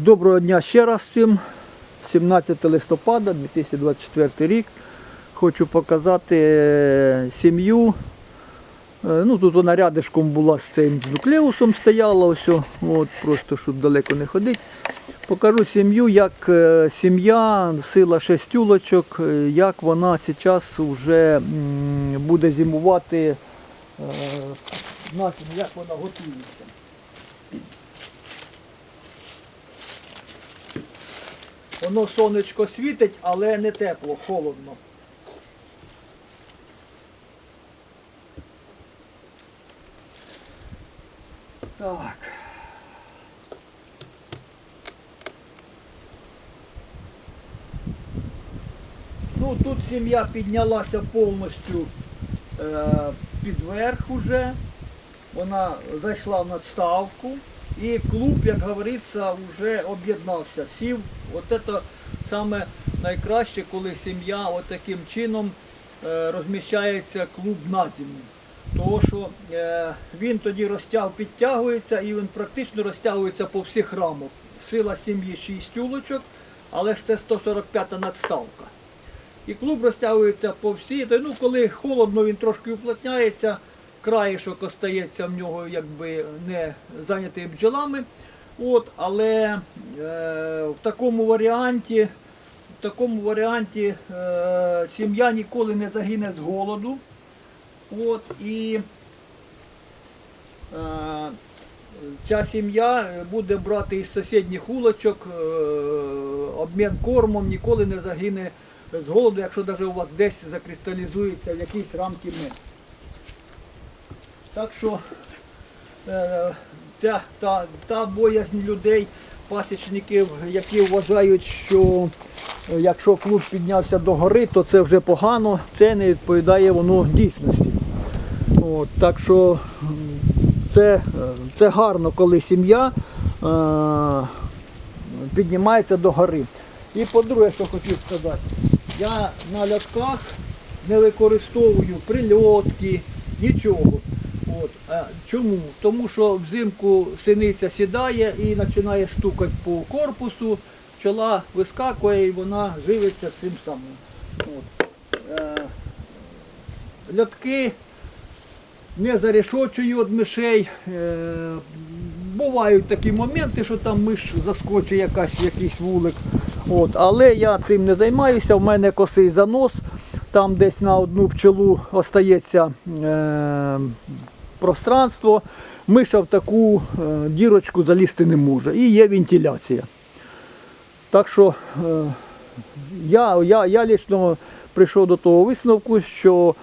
Доброго дня ще раз всім. 17 листопада 2024 рік. Хочу показати е, сім'ю. Е, Ну, тут вона рядишком була з цим нуклеусом стояла, ось, от, просто щоб далеко не ходити. Покажу сім'ю, як е, сім'я сила шестюлочок, як вона зараз вже буде зимувати, як вона готується. Воно сонечко світить, але не тепло, холодно. Так. Ну, тут сім'я піднялася повністю е, під верх уже. Вона зайшла в надставку. І клуб, як говориться, вже об'єднався. Сів, от це саме найкраще, коли сім'я от таким чином е, розміщається клуб на зиму. Тому що е, він тоді розтяг, підтягується і він практично розтягується по всіх рамок. Сила сім'ї 6 тюлочок, але ж це 145 надставка. І клуб розтягується по всій. Ну, коли холодно, він трошки уплотняється, краєшок остається в нього якби не зайнятий бджолами. От, але е, в такому варіанті, в такому варіанті е, сім'я ніколи не загине з голоду. От, і е, ця сім'я буде брати із сусідніх улочок е, обмін кормом, ніколи не загине з голоду, якщо навіть у вас десь закристалізується в якійсь рамки мед. Так що е, та, та, та боязнь людей, пасічників, які вважають, що е, якщо клуб піднявся до гори, то це вже погано, це не відповідає воно дійсності. От, так що це, е, це гарно, коли сім'я е, піднімається до гори. І по-друге, що хотів сказати, я на льотках не використовую прильотки, нічого. От. А чому? Тому що взимку синиця сідає і починає стукати по корпусу, пчола вискакує і вона живиться цим самим. От. Е, льотки не зарешочую від мишей. Е, бувають такі моменти, що там миш заскочить якась, якийсь вулик. От. Але я цим не займаюся, в мене косий занос, там десь на одну пчелу остається е, пространство. Миша в таку е, дірочку залізти не може. І є вентиляція. Так що е, я, я, я лічно прийшов до того висновку, що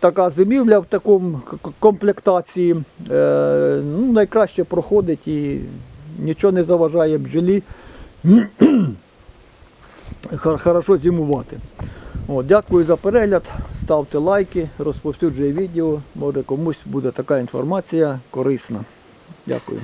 така зимівля в такому комплектації е, ну, найкраще проходить і нічого не заважає бджолі хор- хорошо зимувати. От, дякую за перегляд, ставте лайки, розповсюджуйте відео, може комусь буде така інформація корисна. Дякую.